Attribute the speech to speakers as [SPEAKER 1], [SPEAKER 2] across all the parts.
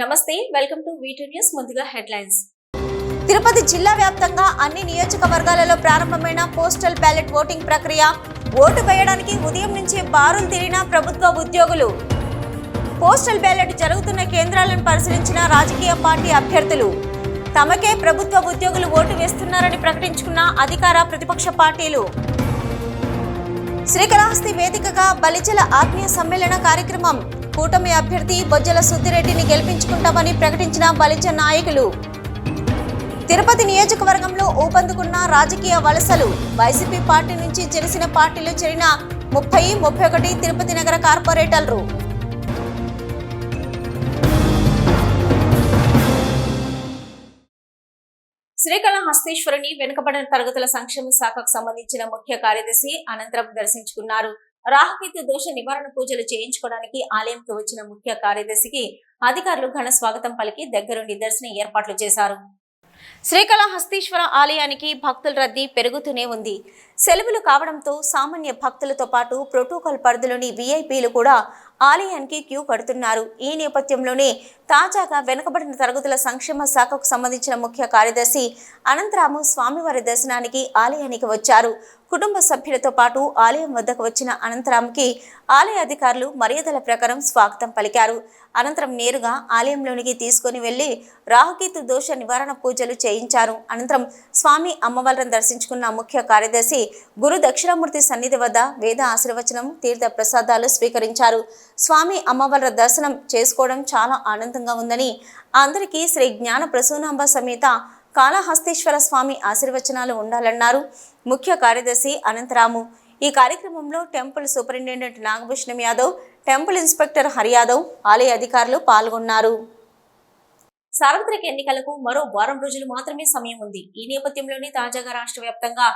[SPEAKER 1] Namaste welcome to V two news ముందుగా headlines.
[SPEAKER 2] Tirupati జిల్లా వ్యాప్తంగా అన్ని నియోజకవర్గాలలో ప్రారంభమైన పోస్టల్ బ్యాలెట్ ఓటింగ్ ప్రక్రియ ఓటు వేయడానికి ఉదయం నుంచి బారులు తిరిగిన ప్రభుత్వ ఉద్యోగులు. పోస్టల్ బ్యాలెట్ జరుగుతున్న కేంద్రాలను పరిశీలించిన రాజకీయ పార్టీ అభ్యర్థులు. తమకే ప్రభుత్వ ఉద్యోగులు ఓటు వేస్తున్నారని ప్రకటించుకున్న అధికార ప్రతిపక్ష పార్టీలు. శ్రీకాళహస్తి వేదికగా బలిజల ఆత్మీయ సమ్మేళన కార్యక్రమం కూటమి అభ్యర్థి బొజ్జల సుద్దిరెడ్డిని గెలిపించుకుంటామని ప్రకటించిన బలిజ నాయకులు. తిరుపతి నియోజకవర్గంలో ఊపందుకున్న రాజకీయ వలసలు వైసీపీ పార్టీ నుంచి జనసేన పార్టీలో చేరిన ముప్పై ముప్పై ఒకటి తిరుపతి నగర కార్పొరేటర్లు.
[SPEAKER 1] శ్రీకాళహస్తీశ్వరుని వెనుకబడిన తరగతుల సంక్షేమ శాఖకు సంబంధించిన ముఖ్య కార్యదర్శి అనంతరం దర్శించుకున్నారు. రాహుకేతు దోష నివారణ పూజలు చేయించుకోవడానికి ఆలయంకి వచ్చిన ముఖ్య కార్యదర్శికి అధికారులు ఘన స్వాగతం పలికి దగ్గరుండి దర్శన ఏర్పాట్లు చేశారు. శ్రీకాళహస్తీశ్వర ఆలయానికి భక్తుల రద్దీ పెరుగుతూనే ఉంది. సెలవులు కావడంతో సామాన్య భక్తులతో పాటు ప్రోటోకాల్ పరిధిలోని వీఐపీలు కూడా ఆలయానికి క్యూ కడుతున్నారు. ఈ నేపథ్యంలోనే తాజాగా వెనుకబడిన తరగతుల సంక్షేమ శాఖకు సంబంధించిన ముఖ్య కార్యదర్శి అనంతరాము స్వామివారి దర్శనానికి ఆలయానికి వచ్చారు. కుటుంబ సభ్యులతో పాటు ఆలయం వద్దకు వచ్చిన అనంతరాముకి ఆలయ అధికారులు మర్యాదల ప్రకారం స్వాగతం పలికారు. అనంతరం నేరుగా ఆలయంలోనికి తీసుకొని వెళ్ళి రాహుకేతు దోష నివారణ పూజలు చేయించారు. అనంతరం స్వామి అమ్మవారిని దర్శించుకున్న ముఖ్య కార్యదర్శి గురు దక్షిణామూర్తి సన్నిధి వద్ద వేద ఆశీర్వచనం తీర్థ ప్రసాదాలు స్వీకరించారు. స్వామి అమ్మవార్ల దర్శనం చేసుకోవడం చాలా ఆనందంగా ఉందని అందరికీ శ్రీ జ్ఞాన ప్రసూనాంబ సమేత కాళహస్తీశ్వర స్వామి ఆశీర్వచనాలు ఉండాలన్నారు. ముఖ్య కార్యదర్శి అనంతరాము. ఈ కార్యక్రమంలో temple superintendent Nagabhushanam Yadav temple inspector Hari Yadav ఆలయ అధికారులు పాల్గొన్నారు. సార్వత్రిక ఎన్నికలకు మరో వారం రోజులు మాత్రమే సమయం ఉంది. ఈ నేపథ్యంలోనే తాజాగా రాష్ట్ర వ్యాప్తంగా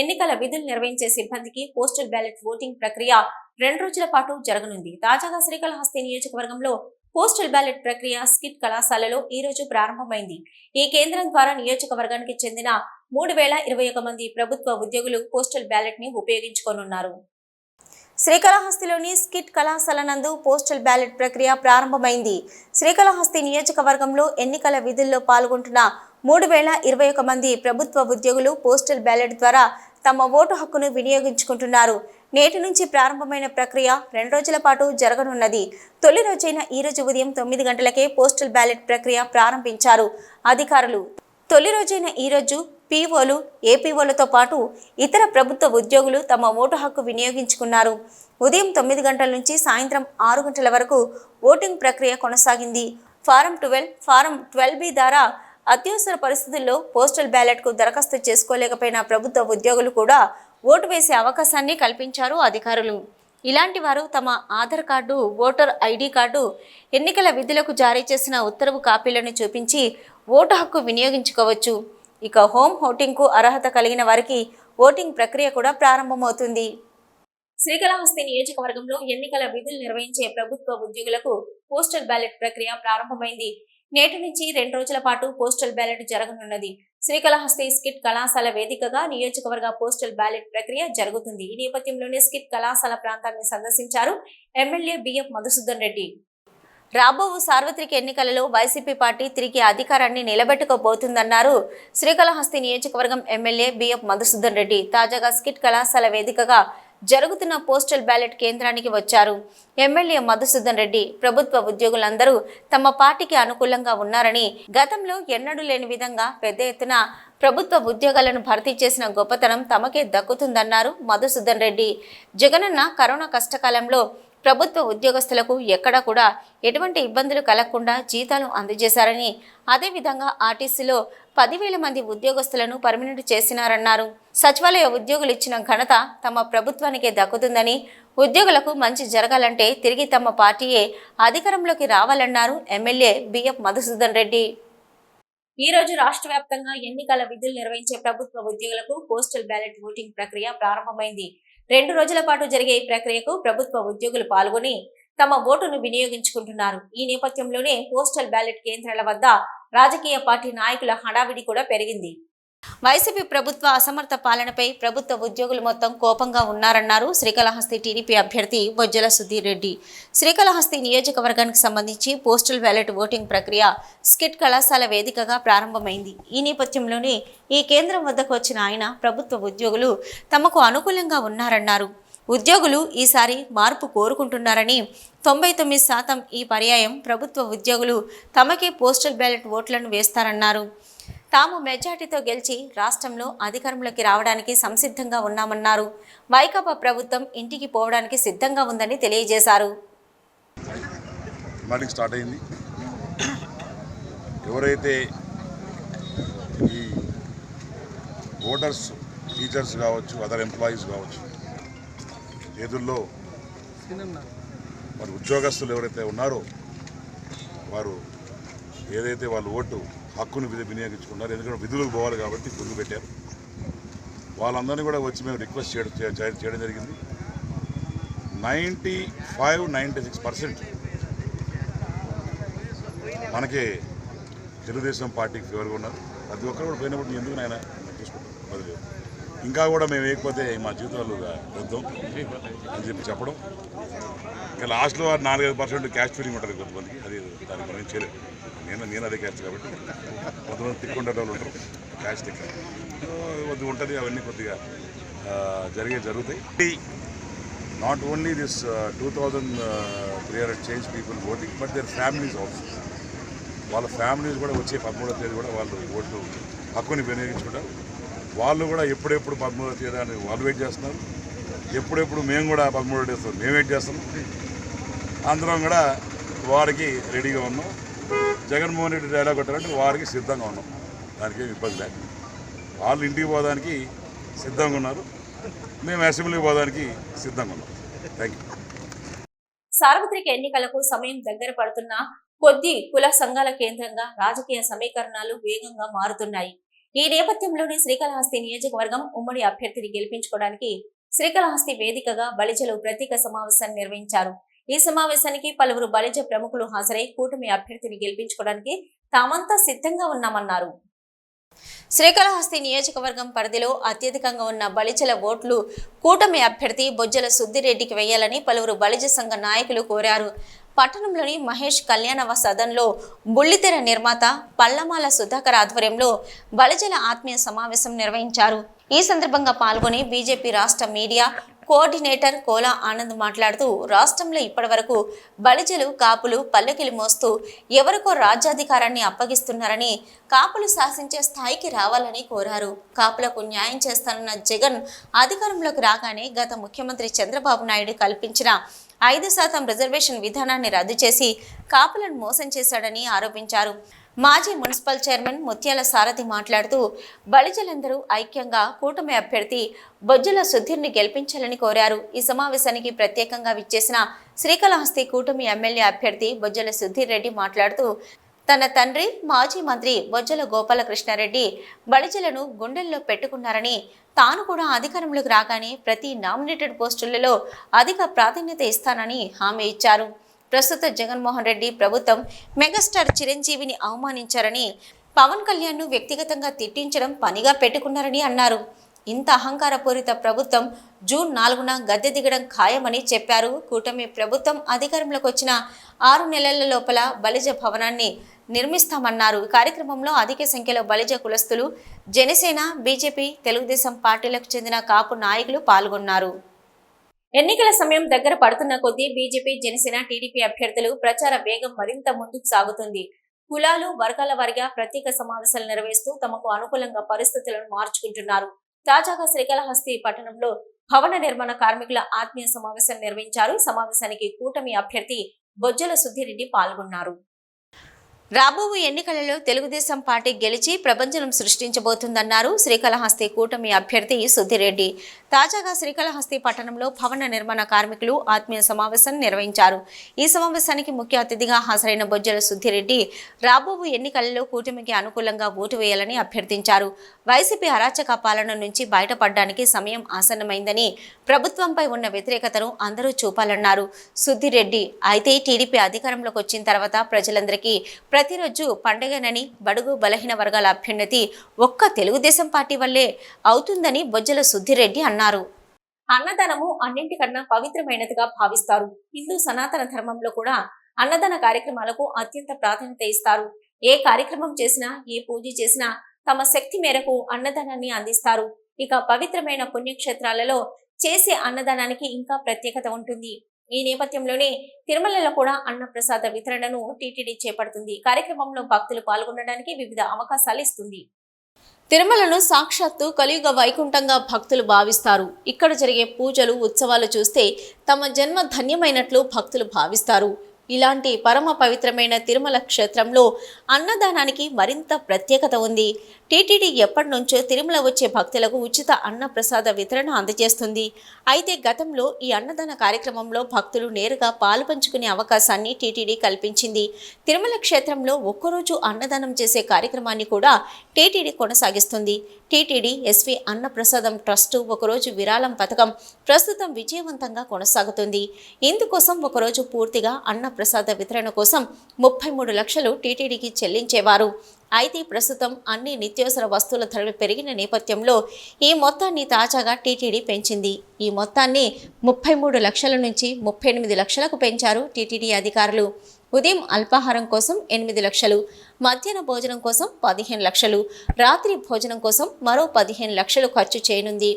[SPEAKER 1] ఎన్నికల విధులు నిర్వహించే సిబ్బందికి పోస్టల్ బ్యాలెట్ ఓటింగ్ ప్రక్రియ రెండు రోజుల పాటు జరగనుంది. తాజాగా శ్రీకాళహస్తి నియోజకవర్గంలో పోస్టల్ బ్యాలెట్ ప్రక్రియ స్కిట్ కళాశాలలో ఈ రోజు ప్రారంభమైంది. ఈ కేంద్రం ద్వారా నియోజకవర్గానికి చెందిన మూడు వేల ఇరవై ఒక మంది ప్రభుత్వ ఉద్యోగులు పోస్టల్ బ్యాలెట్ని ఉపయోగించుకోనున్నారు. శ్రీకాళహస్తిలోని స్కిట్ కళాశాల నందు పోస్టల్ బ్యాలెట్ ప్రక్రియ ప్రారంభమైంది. శ్రీకాళహస్తి నియోజకవర్గంలో ఎన్నికల విధుల్లో పాల్గొంటున్న మూడు వేల ఇరవై ఒక మంది ప్రభుత్వ ఉద్యోగులు పోస్టల్ బ్యాలెట్ ద్వారా తమ ఓటు హక్కును వినియోగించుకుంటున్నారు. నేటి నుంచి ప్రారంభమైన ప్రక్రియ రెండు రోజుల పాటు జరగనున్నది. తొలి రోజైన ఈ రోజు ఉదయం తొమ్మిది గంటలకే పోస్టల్ బ్యాలెట్ ప్రక్రియ ప్రారంభించారు అధికారులు. తొలి రోజైన ఈ రోజు పీఓలు ఏపీఓలతో పాటు ఇతర ప్రభుత్వ ఉద్యోగులు తమ ఓటు హక్కు వినియోగించుకున్నారు. ఉదయం తొమ్మిది గంటల నుంచి సాయంత్రం ఆరు గంటల వరకు ఓటింగ్ ప్రక్రియ కొనసాగింది. Form twelve form twelve B ద్వారా అత్యవసర పరిస్థితుల్లో పోస్టల్ బ్యాలెట్కు దరఖాస్తు చేసుకోలేకపోయిన ప్రభుత్వ ఉద్యోగులు కూడా ఓటు వేసే అవకాశాన్ని కల్పించారు అధికారులు. ఇలాంటి వారు తమ Aadhaar card voter ID card ఎన్నికల విధులకు జారీ చేసిన ఉత్తర్వు కాపీలను చూపించి ఓటు హక్కు వినియోగించుకోవచ్చు. ఇక హోమ్ ఓటింగ్కు అర్హత కలిగిన వారికి ఓటింగ్ ప్రక్రియ కూడా ప్రారంభమవుతుంది. శ్రీకాళహస్తి నియోజకవర్గంలో ఎన్నికల విధులు నిర్వహించే ప్రభుత్వ ఉద్యోగులకు పోస్టల్ బ్యాలెట్ ప్రక్రియ ప్రారంభమైంది. నేటి నుంచి రెండు రోజుల పాటు పోస్టల్ బ్యాలెట్ జరగనున్నది. శ్రీకాళహస్తి స్కిట్ కళాశాల వేదికగా నియోజకవర్గ పోస్టల్ బ్యాలెట్ ప్రక్రియ జరుగుతుంది. ఈ నేపథ్యంలోనే స్కిట్ కళాశాల ప్రాంతాన్ని సందర్శించారు ఎమ్మెల్యే బిఎఫ్ మధుసూదన్ రెడ్డి. రాబో సార్వత్రిక ఎన్నికలలో వైసీపీ పార్టీ తిరిగి అధికారాన్ని నిలబెట్టుకోబోతుందన్నారు శ్రీకాళహస్తి నియోజకవర్గం ఎమ్మెల్యే బిఎఫ్ మధుసూదన్ రెడ్డి. తాజాగా స్కిట్ కళాశాల వేదికగా జరుగుతున్న పోస్టల్ బ్యాలెట్ కేంద్రానికి వచ్చారు. ఎమ్మెల్యే మధుసూదన్ రెడ్డి ప్రభుత్వ ఉద్యోగులందరూ తమ పార్టీకి అనుకూలంగా ఉన్నారని గతంలో ఎన్నడూ లేని విధంగా పెద్ద ఎత్తున ప్రభుత్వ ఉద్యోగాలను భర్తీ చేసిన గొప్పతనం తమకే దక్కుతుందన్నారు మధుసూదన్ రెడ్డి. జగనన్న కరోనా కష్టకాలంలో ప్రభుత్వ ఉద్యోగస్తులకు ఎక్కడా కూడా ఎటువంటి ఇబ్బందులు కలగకుండా జీతాలు అందజేశారని అదేవిధంగా ఆర్టీసీలో పదివేల మంది ఉద్యోగస్తులను పర్మినెంట్ చేసినారన్నారు. సచివాలయ ఉద్యోగులు ఇచ్చిన ఘనత తమ ప్రభుత్వానికే దక్కుతుందని ఉద్యోగులకు మంచి జరగాలంటే తిరిగి తమ పార్టీయే అధికారంలోకి రావాలన్నారు ఎమ్మెల్యే బిఎఫ్ మధుసూదన్ రెడ్డి. ఈ రోజు రాష్ట్ర వ్యాప్తంగా ఎన్నికల విధులు నిర్వహించే ప్రభుత్వ ఉద్యోగులకు పోస్టల్ బ్యాలెట్ ఓటింగ్ ప్రక్రియ ప్రారంభమైంది. రెండు రోజుల పాటు జరిగే ఈ ప్రక్రియకు ప్రభుత్వ ఉద్యోగులు పాల్గొని తమ ఓటును వినియోగించుకుంటున్నారు. ఈ నేపథ్యంలోనే పోస్టల్ బ్యాలెట్ కేంద్రాల వద్ద రాజకీయ పార్టీ నాయకుల హడావిడి కూడా పెరిగింది.
[SPEAKER 2] వైసీపీ ప్రభుత్వ అసమర్థ పాలనపై ప్రభుత్వ ఉద్యోగులు మొత్తం కోపంగా ఉన్నారన్నారు శ్రీకాళహస్తి టీడీపీ అభ్యర్థి బొజ్జల సుధీర్ రెడ్డి. శ్రీకాళహస్తి నియోజకవర్గానికి సంబంధించి పోస్టల్ బ్యాలెట్ ఓటింగ్ ప్రక్రియ స్కిట్ కళాశాల వేదికగా ప్రారంభమైంది. ఈ నేపథ్యంలోనే ఈ కేంద్రం వద్దకు వచ్చిన ఆయన ప్రభుత్వ ఉద్యోగులు తమకు అనుకూలంగా ఉన్నారన్నారు. ఉద్యోగులు ఈసారి మార్పు కోరుకుంటున్నారని తొంభై తొమ్మిది శాతం ఈ పర్యాయం ప్రభుత్వ ఉద్యోగులు తమకే పోస్టల్ బ్యాలెట్ ఓట్లను వేస్తారన్నారు. తాము మెజార్టీతో గెలిచి రాష్ట్రంలో అధికారంలోకి రావడానికి సంసిద్ధంగా ఉన్నామన్నారు. వైకాపా ప్రభుత్వం ఇంటికి పోవడానికి సిద్ధంగా ఉందని తెలియజేశారు.
[SPEAKER 3] స్టార్ట్ అయింది. ఎవరైతే ఈ ఓటర్స్ టీచర్స్ కావచ్చు అదర్ ఎంప్లాయీస్ కావచ్చు ఎదుల్లో మరి ఉద్యోగస్తులు ఎవరైతే ఉన్నారో వారు ఏదైతే వాళ్ళు ఓటు హక్కును విధి ఎందుకంటే విధులకు పోవాలి కాబట్టి గుర్తు పెట్టారు. వాళ్ళందరినీ కూడా వచ్చి మేము రిక్వెస్ట్ చేయడం చేయడం జరిగింది. Ninety five ninety six percent మనకి తెలుగుదేశం పార్టీకి ఫేవర్గా ఉన్నారు. ప్రతి ఒక్కరు కూడా పోయినప్పుడు ఎందుకు నాయన చూసుకుంటాం బదులు ఇంకా కూడా మేము వేయకపోతే మా జీవితాలు వద్దాం అని చెప్పి చెప్పడం. ఇంకా లాస్ట్లో నాలుగైదు పర్సెంట్ క్యాష్ ఫీలింగ్ ఉంటుంది కొంతమంది అది దానికి మనం చేయలేదు నేను నేను అదే క్యాష్ కాబట్టి కొంతమంది తిక్కుండే వాళ్ళు ఉంటారు. క్యాష్ తిక్క కొద్దిగా ఉంటుంది అవన్నీ కొద్దిగా జరిగే జరుగుతాయి. Not only this two thousand three hundred change people voting but there families also వాళ్ళ ఫ్యామిలీస్ కూడా వచ్చే పదమూడో తేదీ కూడా వాళ్ళు ఓట్లు హక్కుని వినియోగించుకుంటారు. వాళ్ళు కూడా ఎప్పుడెప్పుడు పదమూడో తేదీ అని వాళ్ళు వెయిట్ చేస్తున్నారు. ఎప్పుడెప్పుడు మేము కూడా పదమూడో తేదీ మేము వెయిట్ చేస్తున్నాం అందరం కూడా వాడికి రెడీగా ఉన్నాం. జగన్మోహన్ రెడ్డి డైలాగ్ కొట్టాలంటే వారికి సిద్ధంగా ఉన్నాం. దానికి ఏమి ఇబ్బంది లేదు. వాళ్ళు ఇంటికి పోవడానికి సిద్ధంగా ఉన్నారు. మేము అసెంబ్లీకి పోవడానికి సిద్ధంగా ఉన్నాం. థ్యాంక్
[SPEAKER 1] సార్వత్రిక ఎన్నికలకు సమయం దగ్గర పడుతున్నా కొద్ది కుల సంఘాల కేంద్రంగా రాజకీయ సమీకరణాలు వేగంగా మారుతున్నాయి. ఈ నేపథ్యంలోనే శ్రీకాళహస్తి నియోజకవర్గం ఉమ్మడి అభ్యర్థిని గెలిపించుకోవడానికి శ్రీకాళహస్తి వేదికగా బలిజలు ప్రత్యేక సమావేశాన్ని నిర్వహించారు. ఈ సమావేశానికి పలువురు బలిజ ప్రముఖులు హాజరై కూటమి అభ్యర్థిని గెలిపించుకోవడానికి తామంతా సిద్ధంగా ఉన్నామన్నారు. శ్రీకాళహస్తి నియోజకవర్గం పరిధిలో అత్యధికంగా ఉన్న బలిజల ఓట్లు కూటమి అభ్యర్థి బొజ్జల సుద్దిరెడ్డికి వేయాలని పలువురు బలిజ సంఘ నాయకులు కోరారు. పట్టణంలోని మహేష్ కళ్యాణవ సదన్లో బుల్లితెర నిర్మాత పల్లమాల సుధాకర్ ఆధ్వర్యంలో బలిజల ఆత్మీయ సమావేశం నిర్వహించారు. ఈ సందర్భంగా పాల్గొని బీజేపీ రాష్ట్ర మీడియా కోఆర్డినేటర్ కోలా ఆనంద్ మాట్లాడుతూ రాష్ట్రంలో ఇప్పటివరకు బలిజలు కాపులు పల్లకిలు మోస్తూ ఎవరికో రాజ్యాధికారాన్ని అప్పగిస్తున్నారని కాపులు శాసించే స్థాయికి రావాలని కోరారు. కాపులకు న్యాయం చేస్తానన్న జగన్ అధికారంలోకి రాగానే గత ముఖ్యమంత్రి చంద్రబాబు నాయుడు కల్పించిన ఐదు శాతం రిజర్వేషన్ విధానాన్ని రద్దు చేసి కాపులను మోసం చేశాడని ఆరోపించారు. మాజీ మున్సిపల్ చైర్మన్ ముత్యాల సారథి మాట్లాడుతూ బలిజలందరూ ఐక్యంగా కూటమి అభ్యర్థి బొజ్జుల సుధీర్ని గెలిపించాలని కోరారు. ఈ సమావేశానికి ప్రత్యేకంగా విచ్చేసిన శ్రీకాళహస్తి కూటమి ఎమ్మెల్యే అభ్యర్థి బొజ్జల సుధీర్ రెడ్డి మాట్లాడుతూ తన తండ్రి మాజీ మంత్రి బొజ్జల గోపాలకృష్ణారెడ్డి బలిజలను గుండెల్లో పెట్టుకున్నారని తాను కూడా అధికారంలోకి రాగానే ప్రతి నామినేటెడ్ పోస్టులలో అధిక ప్రాధాన్యత ఇస్తానని హామీ ఇచ్చారు. ప్రస్తుత జగన్మోహన్ రెడ్డి ప్రభుత్వం మెగాస్టార్ చిరంజీవిని అవమానించారని పవన్ కళ్యాణ్ను వ్యక్తిగతంగా తిట్టించడం పనిగా పెట్టుకున్నారని అన్నారు. ఇంత అహంకారపూరిత ప్రభుత్వం జూన్ నాలుగున గద్దె దిగడం ఖాయమని చెప్పారు. కూటమి ప్రభుత్వం అధికారంలోకి వచ్చిన ఆరు నెలల లోపల బలిజ భవనాన్ని నిర్మిస్తామన్నారు. కార్యక్రమంలో అధిక సంఖ్యలో బలిజ కులస్తులు జనసేన బీజేపీ తెలుగుదేశం పార్టీలకు చెందిన కాపు నాయకులు పాల్గొన్నారు. ఎన్నికల సమయం దగ్గర పడుతున్న కొద్దీ బీజేపీ జనసేన టీడీపీ అభ్యర్థులు ప్రచార వేగం మరింత ముందుకు సాగుతుంది. కులాలు వర్గాల వారిగా ప్రత్యేక సమావేశాలు నిర్వహిస్తూ తమకు అనుకూలంగా పరిస్థితులను మార్చుకుంటున్నారు. తాజాగా శ్రీకాళహస్తి పట్టణంలో భవన నిర్మాణ కార్మికుల ఆత్మీయ సమావేశం నిర్వహించారు. సమావేశానికి కూటమి అభ్యర్థి బొజ్జల సుద్దిరెడ్డి పాల్గొన్నారు. రాబోవు ఎన్నికలలో తెలుగుదేశం పార్టీ గెలిచి ప్రపంచం సృష్టించబోతుందన్నారు శ్రీకాళహస్తి కూటమి అభ్యర్థి సుధిరెడ్డి తాజాగా శ్రీకాళహస్తి పట్టణంలో భవన నిర్మాణ కార్మికులు ఆత్మీయ సమావేశం నిర్వహించారు. ఈ సమావేశానికి ముఖ్య అతిథిగా హాజరైన బొజ్జల సుధిరెడ్డి రాబోవు ఎన్నికలలో కూటమికి అనుకూలంగా ఓటు వేయాలని అభ్యర్థించారు. వైసీపీ అరాచక పాలన నుంచి బయటపడడానికి సమయం ఆసన్నమైందని ప్రభుత్వంపై ఉన్న వ్యతిరేకతను అందరూ చూపాలన్నారు సుధిరెడ్డి అయితే టీడీపీ అధికారంలోకి వచ్చిన తర్వాత ప్రజలందరికీ ప్రతిరోజు పండగనని బడుగు బలహీన వర్గాల అభ్యున్నతి ఒక్క తెలుగుదేశం పార్టీ వల్లే అవుతుందని బొజ్జల సుద్దిరెడ్డి అన్నారు. అన్నదానము అన్నింటికన్నా పవిత్రమైనదిగా భావిస్తారు. హిందూ సనాతన ధర్మంలో కూడా అన్నదాన కార్యక్రమాలకు అత్యంత ప్రాధాన్యత ఇస్తారు. ఏ కార్యక్రమం చేసినా ఏ పూజ చేసినా తమ శక్తి మేరకు అన్నదానాన్ని అందిస్తారు. ఇక పవిత్రమైన పుణ్యక్షేత్రాలలో చేసే అన్నదానానికి ఇంకా ప్రత్యేకత ఉంటుంది. ఈ నేపథ్యంలోనే తిరుమలలో కూడా అన్నప్రసాద వితరణను టీటీడీ చేపడుతుంది. కార్యక్రమంలో భక్తులు పాల్గొనడానికి వివిధ అవకాశాలు ఇస్తుంది. తిరుమలను సాక్షాత్తు కలియుగ వైకుంఠంగా భక్తులు భావిస్తారు. ఇక్కడ జరిగే పూజలు ఉత్సవాలు చూస్తే తమ జన్మ ధన్యమైనట్లు భక్తులు భావిస్తారు. ఇలాంటి పరమ పవిత్రమైన తిరుమల క్షేత్రంలో అన్నదానానికి మరింత ప్రత్యేకత ఉంది. టీటీడీ ఎప్పటి నుంచో తిరుమల వచ్చే భక్తులకు ఉచిత అన్న ప్రసాద వితరణ అందజేస్తుంది. అయితే గతంలో ఈ అన్నదాన కార్యక్రమంలో భక్తులు నేరుగా పాలు పంచుకునే అవకాశాన్ని టీటీడీ కల్పించింది. తిరుమల క్షేత్రంలో ఒక్కరోజు అన్నదానం చేసే కార్యక్రమాన్ని కూడా టీటీడీ కొనసాగిస్తుంది. టీటీడీ ఎస్వి అన్నప్రసాదం ట్రస్టు ఒకరోజు విరాళం పథకం ప్రస్తుతం విజయవంతంగా కొనసాగుతుంది. ఇందుకోసం ఒకరోజు పూర్తిగా అన్నప్రసాద వితరణ కోసం ముప్పై మూడు లక్షలు టీటీడీకి చెల్లించేవారు. అయితే ప్రస్తుతం అన్ని నిత్యావసర వస్తువుల ధరలు పెరిగిన నేపథ్యంలో ఈ మొత్తాన్ని తాజాగా టీటీడీ పెంచింది. ఈ మొత్తాన్ని ముప్పై మూడు లక్షల నుంచి ముప్పై ఎనిమిది లక్షలకు పెంచారు టీటీడీ అధికారులు. ఉదయం అల్పాహారం కోసం ఎనిమిది లక్షలు మధ్యాహ్న భోజనం కోసం పదిహేను లక్షలు రాత్రి భోజనం కోసం మరో పదిహేను లక్షలు ఖర్చు చేయనుంది.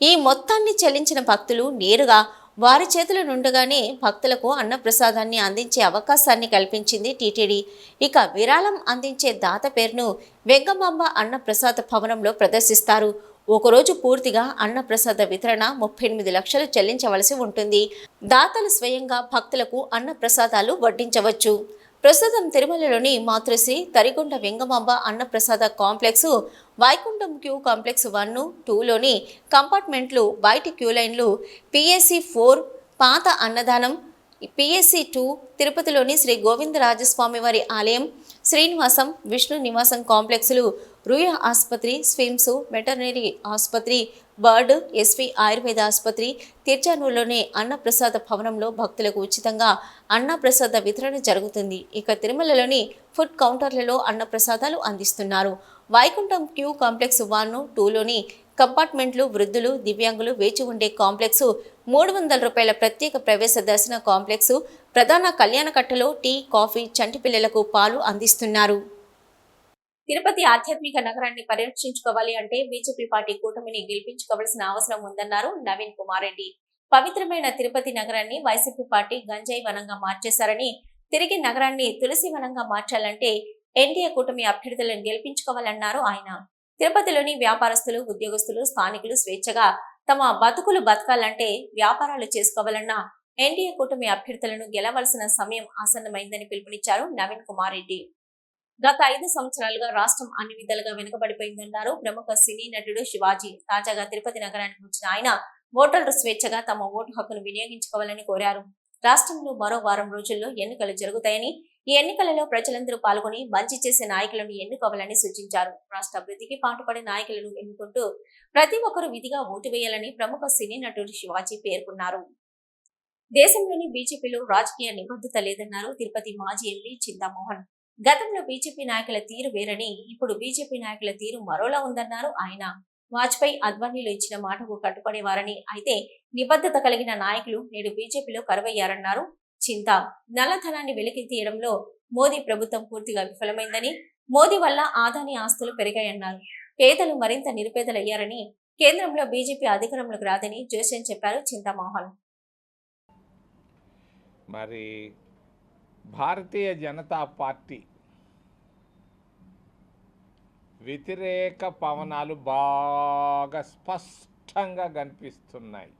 [SPEAKER 1] ఈ మొత్తాన్ని చెల్లించిన భక్తులు నేరుగా వారి చేతుల నుండగానే భక్తులకు అన్నప్రసాదాన్ని అందించే అవకాశాన్ని కల్పించింది టీటీడీ. ఇక విరాళం అందించే దాత పేరును వెంగమాంబ అన్నప్రసాద భవనంలో ప్రదర్శిస్తారు. ఒకరోజు పూర్తిగా అన్నప్రసాద వితరణ ముప్పై ఎనిమిది లక్షలు చెల్లించవలసి ఉంటుంది. దాతలు స్వయంగా భక్తులకు అన్నప్రసాదాలు వడ్డించవచ్చు. ప్రస్తుతం తిరుమలలోని Matrusri Tarigonda Vengamamba Annaprasada complex Vaikuntham queue complex one టూలోని కంపార్ట్మెంట్లు బయటి క్యూ లైన్లు పిఎస్సి ఫోర్ పాత అన్నదానం పిఎస్సి టూ తిరుపతిలోని శ్రీ గోవిందరాజస్వామి వారి ఆలయం శ్రీనివాసం విష్ణు నివాసం కాంప్లెక్స్లు రుయ ఆసుపత్రి స్విమ్స్ వెటర్నరీ ఆసుపత్రి బర్డ్ ఎస్వి ఆయుర్వేద ఆసుపత్రి తిర్చానూరులోని అన్నప్రసాద భవనంలో భక్తులకు ఉచితంగా అన్నప్రసాద వితరణ జరుగుతుంది. ఇక తిరుమలలోని ఫుడ్ కౌంటర్లలో అన్నప్రసాదాలు అందిస్తున్నారు. వైకుంఠం క్యూ కాంప్లెక్స్ వన్ టూలోని కంపార్ట్మెంట్లు వృద్ధులు దివ్యాంగులు వేచి ఉండే కాంప్లెక్స్ మూడు వందల రూపాయల ప్రత్యేక ప్రవేశ దర్శన కాంప్లెక్స్ ప్రధాన కళ్యాణకట్టలో టీ కాఫీ చంటి పిల్లలకు పాలు అందిస్తున్నారు.
[SPEAKER 4] తిరుపతి ఆధ్యాత్మిక నగరాన్ని పరిరక్షించుకోవాలి అంటే బీజేపీ పార్టీ కూటమిని గెలిపించుకోవాల్సిన అవసరం ఉందన్నారు నవీన్ కుమార్ రెడ్డి. పవిత్రమైన తిరుపతి నగరాన్ని వైసీపీ పార్టీ గంజాయి వనంగా మార్చేశారని తిరిగి నగరాన్ని తులసి వనంగా మార్చాలంటే ఎన్డీఏ కూటమి అభ్యర్థులను గెలిపించుకోవాలన్నారు ఆయన. తిరుపతిలోని వ్యాపారస్తులు ఉద్యోగస్తులు స్థానికులు స్వేచ్ఛగా తమ బతుకులు బతకాలంటే వ్యాపారాలు చేసుకోవాలన్న ఎన్డీఏ కూటమి అభ్యర్థులను గెలవలసిన సమయం ఆసన్నమైందని పిలుపునిచ్చారు నవీన్ కుమార్ రెడ్డి. గత ఐదు సంవత్సరాలుగా రాష్ట్రం అన్ని విధాలుగా వెనుకబడిపోయిందన్నారు ప్రముఖ సినీ నటుడు శివాజీ. తాజాగా తిరుపతి నగరానికి వచ్చిన ఆయన ఓటర్లు స్వేచ్ఛగా తమ ఓటు హక్కును వినియోగించుకోవాలని కోరారు. రాష్ట్రంలో మరో వారం రోజుల్లో ఎన్నికలు జరుగుతాయని ఈ ఎన్నికలలో ప్రజలందరూ పాల్గొని మంచి చేసే నాయకులను ఎన్నుకోవాలని సూచించారు. రాష్ట్ర అభివృద్ధికి పాటుపడే నాయకులను ఎన్నుకుంటూ ప్రతి ఒక్కరూ విధిగా ఓటు వేయాలని ప్రముఖ సినీ నటుడు శివాజీ పేర్కొన్నారు. దేశంలోని బీజేపీలో రాజకీయ నిబద్ధత లేదన్నారు తిరుపతి మాజీ ఎంపీ చింతామోహన్. గతంలో బీజేపీ నాయకుల తీరు వేరని ఇప్పుడు బీజేపీ నాయకుల తీరు మరోలా ఉందన్నారు ఆయన. వాజ్పేయి అద్వానీలు ఇచ్చిన మాటకు కట్టుపడేవారని అయితే నిబద్ధత కలిగిన నాయకులు నేడు బీజేపీలో కరువయ్యారన్నారు చింత. నల్లధనాన్ని వెలికి తీయడంలో మోదీ ప్రభుత్వం పూర్తిగా విఫలమైందని మోదీ వల్ల ఆదాని ఆస్తులు పెరిగాయన్నారు. పేదలు మరింత నిరుపేదలయ్యారని కేంద్రంలో బీజేపీ అధికారంలోకి రాదని జోస్యం చెప్పారు చింతామోహన్.
[SPEAKER 5] మరి భారతీయ జనతా పార్టీ వ్యతిరేక పవనాలు బాగా స్పష్టంగా కనిపిస్తున్నాయి.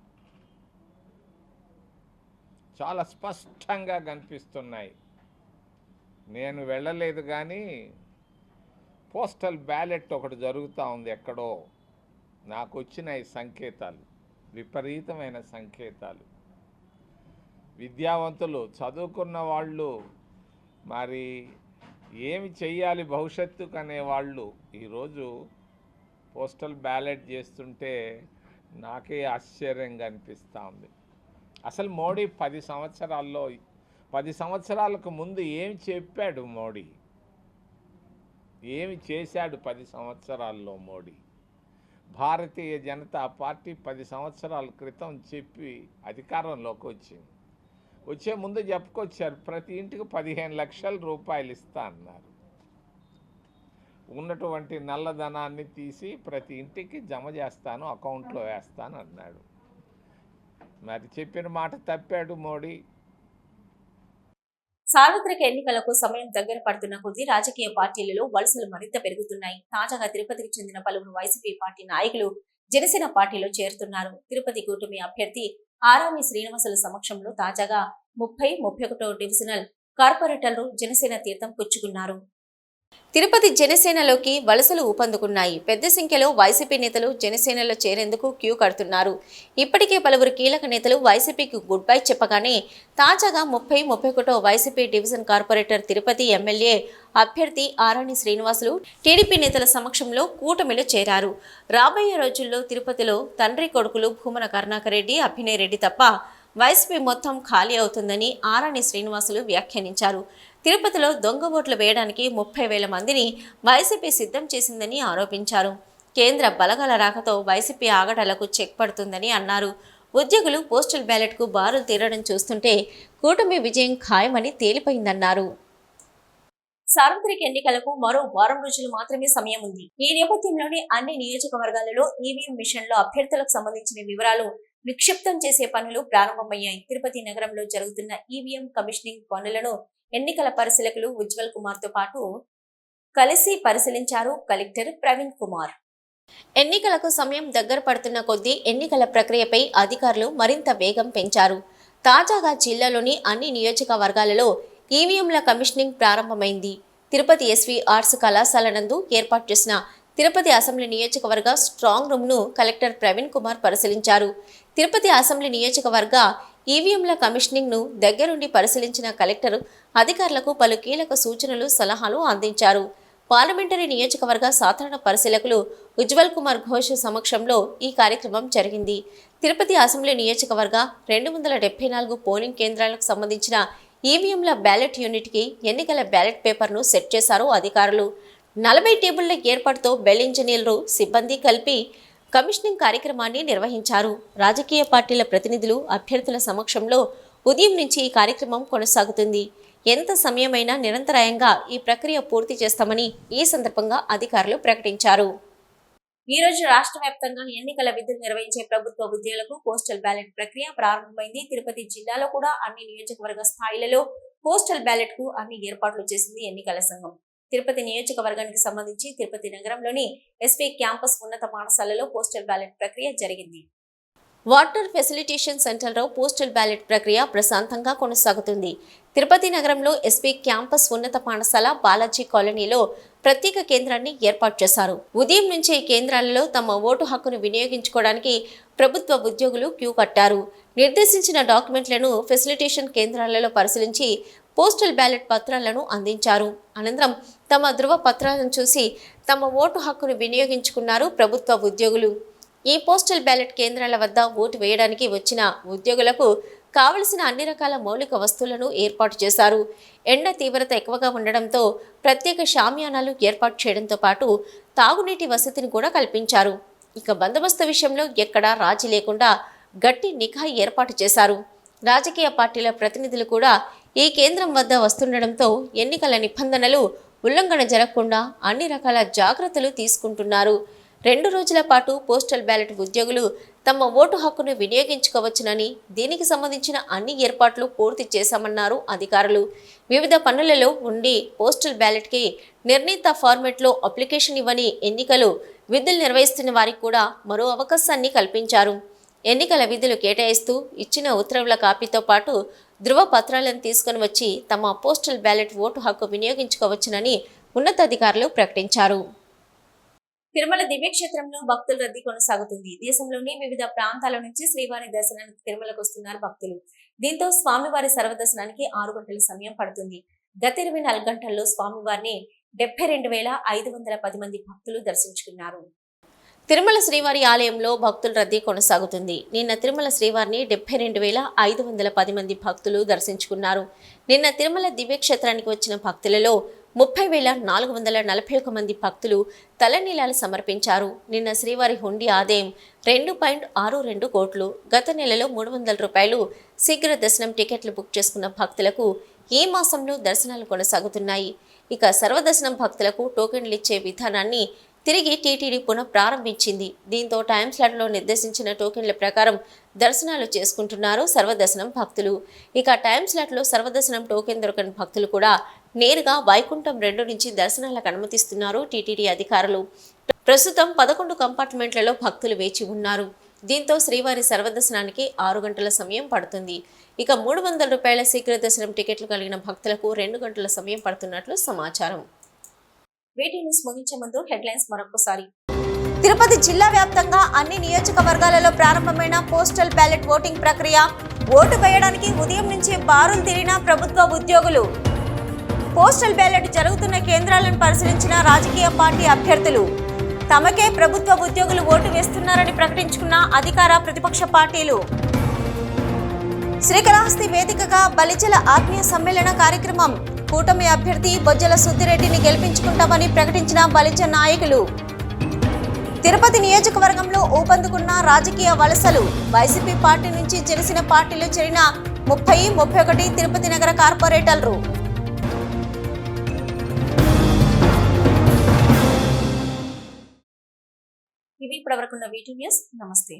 [SPEAKER 5] చాలా స్పష్టంగా కనిపిస్తున్నాయి. నేను వెళ్ళలేదు కానీ పోస్టల్ బ్యాలెట్ ఒకటి జరుగుతూ ఉంది ఎక్కడో. నాకు వచ్చిన ఈ సంకేతాలు విపరీతమైన సంకేతాలు. విద్యావంతులు చదువుకున్న వాళ్ళు మరి ఏమి చెయ్యాలి భవిష్యత్తుకు అనే వాళ్ళు ఈరోజు పోస్టల్ బ్యాలెట్ చేస్తుంటే నాకే ఆశ్చర్యంగా అనిపిస్తూ ఉంది. అసలు మోడీ పది సంవత్సరాల్లో పది సంవత్సరాలకు ముందు ఏం చెప్పాడు మోడీ? ఏమి చేశాడు పది సంవత్సరాల్లో మోడీ? భారతీయ జనతా పార్టీ పది సంవత్సరాల క్రితం చెప్పి అధికారంలోకి వచ్చింది. వచ్చే ముందు చెప్పుకొచ్చారు ప్రతి ఇంటికి పదిహేను లక్షల రూపాయలు ఇస్తా అన్నారు. ఉన్నటువంటి నల్లధనాన్ని తీసి ప్రతి ఇంటికి జమ చేస్తాను అకౌంట్లో వేస్తాను అన్నాడు. మరి చెప్పిన మాట తప్పాడు మోడీ.
[SPEAKER 6] సార్వత్రిక ఎన్నికలకు సమయం దగ్గర పడుతున్న కొద్దీ రాజకీయ పార్టీలలో వలసలు మరింత పెరుగుతున్నాయి. తాజాగా తిరుపతికి చెందిన పలువురు వైసీపీ పార్టీ నాయకులు జనసేన పార్టీలో చేరుతున్నారు. తిరుపతి కూటమి అభ్యర్థి ఆరామి శ్రీనివాసుల సమక్షంలో తాజాగా ముప్పై ముప్పై ఒకటో డివిజనల్ కార్పొరేటర్లు జనసేన తీర్థం పుచ్చుకున్నారు.
[SPEAKER 1] తిరుపతి జనసేనలోకి వలసలు ఊపందుకున్నాయి. పెద్ద సంఖ్యలో వైసీపీ నేతలు జనసేనలో చేరేందుకు క్యూ కడుతున్నారు. ఇప్పటికే పలువురు కీలక నేతలు వైసీపీకి గుడ్ బై చెప్పగానే తాజాగా ముప్పై ముప్పై ఒకటో YCP division corporator Tirupati MLA అభ్యర్థి ఆరాణి శ్రీనివాసులు టీడీపీ నేతల సమక్షంలో కూటమిలో చేరారు. రాబోయే రోజుల్లో తిరుపతిలో తండ్రి కొడుకులు భూమన కరుణాకర్ రెడ్డి అభినయ్ రెడ్డి తప్ప వైసీపీ మొత్తం ఖాళీ అవుతుందని ఆరాణి శ్రీనివాసులు వ్యాఖ్యానించారు. తిరుపతిలో దొంగ ఓట్లు వేయడానికి ముప్పై వేల మందిని వైసీపీ సిద్ధం చేసిందని ఆరోపించారు. కేంద్ర బలగాల రాకతో వైసీపీ ఆగడాలకు చెక్ పడుతుందని అన్నారు. ఉద్యోగులు పోస్టల్ బ్యాలెట్కు బారులు తీరడం చూస్తుంటే కూటమి విజయం ఖాయమని తేలిపోయిందన్నారు.
[SPEAKER 6] సార్వత్రిక ఎన్నికలకు మరో వారం రోజులు మాత్రమే సమయం ఉంది. ఈ నేపథ్యంలోనే అన్ని నియోజకవర్గాలలో ఈవీఎం మిషన్లో అభ్యర్థులకు సంబంధించిన వివరాలు నిక్షిప్తం చేసే పనులు ప్రారంభమయ్యాయి. తిరుపతి నగరంలో జరుగుతున్న ఈవీఎం కమిషనింగ్ పనులను ఎన్నికల పరిశీలకులు ఉజ్వల్ కుమార్తో పాటు కలిసి పరిశీలించారు కలెక్టర్ ప్రవీణ్ కుమార్.
[SPEAKER 1] ఎన్నికలకు సమయం దగ్గర పడుతున్న కొద్దీ ఎన్నికల ప్రక్రియపై అధికారులు మరింత వేగం పెంచారు. తాజాగా జిల్లాలోని అన్ని నియోజకవర్గాలలో ఈవీఎంల కమిషనింగ్ ప్రారంభమైంది. తిరుపతి ఎస్వి ఆర్ట్స్ కళాశాల నందు ఏర్పాటు చేసిన తిరుపతి అసెంబ్లీ నియోజకవర్గ స్ట్రాంగ్ రూమ్ను కలెక్టర్ ప్రవీణ్ కుమార్ పరిశీలించారు. తిరుపతి అసెంబ్లీ నియోజకవర్గ ఈవీఎంల కమిషనింగ్ను దగ్గరుండి పరిశీలించిన కలెక్టర్ అధికారులకు పలు కీలక సూచనలు సలహాలు అందించారు. పార్లమెంటరీ నియోజకవర్గ సాధారణ పరిశీలకులు ఉజ్వల్ కుమార్ ఘోష్ సమక్షంలో ఈ కార్యక్రమం జరిగింది. తిరుపతి అసెంబ్లీ నియోజకవర్గ రెండు వందల డెబ్బై నాలుగు పోలింగ్ కేంద్రాలకు సంబంధించిన ఈవీఎంల బ్యాలెట్ యూనిట్కి ఎన్నికల బ్యాలెట్ పేపర్ను సెట్ చేశారు అధికారులు. నలభై టేబుళ్ళ ఏర్పాటుతో బెల్ ఇంజనీర్లు సిబ్బంది కలిపి కమిషనింగ్ కార్యక్రమాన్ని నిర్వహించారు. రాజకీయ పార్టీల ప్రతినిధులు అభ్యర్థుల సమక్షంలో ఉదయం నుంచి ఈ కార్యక్రమం కొనసాగుతుంది. ఎంత సమయమైనా నిరంతరాయంగా ఈ ప్రక్రియ పూర్తి చేస్తామని ఈ సందర్భంగా అధికారులు ప్రకటించారు.
[SPEAKER 6] ఈ రోజు రాష్ట్ర వ్యాప్తంగా ఎన్నికల విధులు నిర్వహించే ప్రభుత్వ ఉద్యోగులకు పోస్టల్ బ్యాలెట్ ప్రక్రియ ప్రారంభమైంది. తిరుపతి జిల్లాలో కూడా అన్ని నియోజకవర్గ స్థాయిలలో పోస్టల్ బ్యాలెట్కు అన్ని ఏర్పాట్లు చేసింది ఎన్నికల సంఘం. తిరుపతి నియోజకవర్గానికి సంబంధించి తిరుపతి నగరంలోని ఎస్పీ క్యాంపస్ ఉన్నత పాఠశాలలో పోస్టల్ బ్యాలెట్ ప్రక్రియ జరిగింది.
[SPEAKER 1] వాటర్ ఫెసిలిటేషన్ సెంటర్లో పోస్టల్ బ్యాలెట్ ప్రక్రియ ప్రశాంతంగా కొనసాగుతుంది. తిరుపతి నగరంలో ఎస్పీ క్యాంపస్ ఉన్నత పాఠశాల బాలాజీ కాలనీలో ప్రత్యేక కేంద్రాన్ని ఏర్పాటు చేశారు. ఉదయం నుంచే ఈ కేంద్రాలలో తమ ఓటు హక్కును వినియోగించుకోవడానికి ప్రభుత్వ ఉద్యోగులు క్యూ కట్టారు. నిర్దేశించిన డాక్యుమెంట్లను ఫెసిలిటేషన్ కేంద్రాలలో పరిశీలించి పోస్టల్ బ్యాలెట్ పత్రాలను అందించారు. అనంతరం తమ ధృవ పత్రాలను చూసి తమ ఓటు హక్కును వినియోగించుకున్నారు ప్రభుత్వ ఉద్యోగులు. ఈ పోస్టల్ బ్యాలెట్ కేంద్రాల వద్ద ఓటు వేయడానికి వచ్చిన ఉద్యోగులకు కావలసిన అన్ని రకాల మౌలిక వస్తువులను ఏర్పాటు చేశారు. ఎండ తీవ్రత ఎక్కువగా ఉండడంతో ప్రత్యేక షామియానాలు ఏర్పాటు చేయడంతో పాటు తాగునీటి వసతిని కూడా కల్పించారు. ఇక బందోబస్తు విషయంలో ఎక్కడా రాజీ లేకుండా గట్టి నిఘా ఏర్పాటు చేశారు. రాజకీయ పార్టీల ప్రతినిధులు కూడా ఈ కేంద్రం వద్ద వస్తుండడంతో ఎన్నికల నిబంధనలు ఉల్లంఘన జరగకుండా అన్ని రకాల జాగ్రత్తలు తీసుకుంటున్నారు. రెండు రోజుల పాటు పోస్టల్ బ్యాలెట్ ఉద్యోగులు తమ ఓటు హక్కును వినియోగించుకోవచ్చునని దీనికి సంబంధించిన అన్ని ఏర్పాట్లు పూర్తి చేశామన్నారు అధికారులు. వివిధ పనులలో ఉండి పోస్టల్ బ్యాలెట్కి నిర్ణీత ఫార్మెట్లో అప్లికేషన్ ఇవ్వని ఎన్నికలు విధులు నిర్వహిస్తున్న వారికి కూడా మరో అవకాశాన్ని కల్పించారు. ఎన్నికల విధులు కేటాయిస్తూ ఇచ్చిన ఉత్తర్వుల కాపీతో పాటు ధృవ పత్రాలను తీసుకొని వచ్చి తమ పోస్టల్ బ్యాలెట్ ఓటు హక్కు వినియోగించుకోవచ్చునని ఉన్నతాధికారులు ప్రకటించారు.
[SPEAKER 6] తిరుమల దివ్యక్షేత్రంలో భక్తుల రద్దీ కొనసాగుతుంది. దేశంలోని వివిధ ప్రాంతాల నుంచి శ్రీవారి దర్శనానికి తిరుమలకు వస్తున్నారు భక్తులు. దీంతో స్వామివారి సర్వదర్శనానికి ఆరు గంటల సమయం పడుతుంది. గత ఇరవై నాలుగు గంటల్లో స్వామివారిని డెబ్బై రెండు వేల ఐదు వందల పది మంది భక్తులు దర్శించుకున్నారు.
[SPEAKER 1] తిరుమల శ్రీవారి ఆలయంలో భక్తుల రద్దీ కొనసాగుతుంది. నిన్న తిరుమల శ్రీవారిని డెబ్బై రెండు వేల ఐదు వందల పది మంది భక్తులు దర్శించుకున్నారు. నిన్న తిరుమల దివ్యక్షేత్రానికి వచ్చిన భక్తులలో ముప్పై వేల నాలుగు వందల నలభై ఒక మంది భక్తులు తలనీలాలు సమర్పించారు. నిన్న శ్రీవారి హుండీ ఆదాయం రెండు పాయింట్ ఆరు రెండు కోట్లు. గత నెలలో మూడు వందల రూపాయలు శీఘ్ర దర్శనం టికెట్లు బుక్ చేసుకున్న భక్తులకు ఈ మాసంలో దర్శనాలు కొనసాగుతున్నాయి. ఇక సర్వదర్శనం భక్తులకు టోకెన్లు ఇచ్చే విధానాన్ని తిరిగి టీటీడీ పునః ప్రారంభించింది. దీంతో టైం స్లాట్లో నిర్దేశించిన టోకెన్ల ప్రకారం దర్శనాలు చేసుకుంటున్నారు సర్వదర్శనం భక్తులు. ఇక టైం స్లాట్లో సర్వదర్శనం టోకెన్ దొరకని భక్తులు కూడా నేరుగా వైకుంఠం రెండు నుంచి దర్శనాలకు అనుమతిస్తున్నారు టీటీడీ అధికారులు. ప్రస్తుతం పదకొండు కంపార్ట్మెంట్లలో భక్తులు వేచి ఉన్నారు. దీంతో శ్రీవారి సర్వదర్శనానికి ఆరు గంటల సమయం పడుతుంది. ఇక మూడు వందల రూపాయల శీఘ్ర దర్శనం టికెట్లు కలిగిన భక్తులకు రెండు గంటల సమయం పడుతున్నట్లు సమాచారం.
[SPEAKER 7] వీటి న్యూస్ ముగించే ముందు హెడ్లైన్స్ మరొకసారి
[SPEAKER 1] తిరుపతి జిల్లా వ్యాప్తంగా అన్ని నియోజకవర్గాలలో ప్రారంభమైన పోస్టల్ బ్యాలెట్ ఓటింగ్ ప్రక్రియ. ఓటు వేయడానికి ఉదయం నుంచి బారులు తీరిన ప్రభుత్వ ఉద్యోగులు. పోస్టల్ బ్యాలెట్ జరుగుతున్న కేంద్రాలను పరిశీలించిన రాజకీయ పార్టీ అభ్యర్థులు. తమకే ప్రభుత్వ ఉద్యోగులు ఓటు వేస్తున్నారని ప్రకటించుకున్న అధికార ప్రతిపక్ష పార్టీలు. శ్రీకాళహస్తి వేదికగా బలిజల ఆత్మీయ సమ్మేళన కార్యక్రమం. కూటమి అభ్యర్థి బొజ్జల సుద్దిరెడ్డిని గెలిపించుకుంటామని ప్రకటించిన బలిజ నాయకులు. తిరుపతి నియోజకవర్గంలో ఊపందుకున్న రాజకీయ వలసలు వైసీపీ పార్టీ నుంచి జనసేన పార్టీలో చేరిన ముప్పై ముప్పై ఒకటి తిరుపతి నగర కార్పొరేటర్లు.
[SPEAKER 7] ఇవి ఇప్పటివరకున్న వీటి న్యూస్. నమస్తే.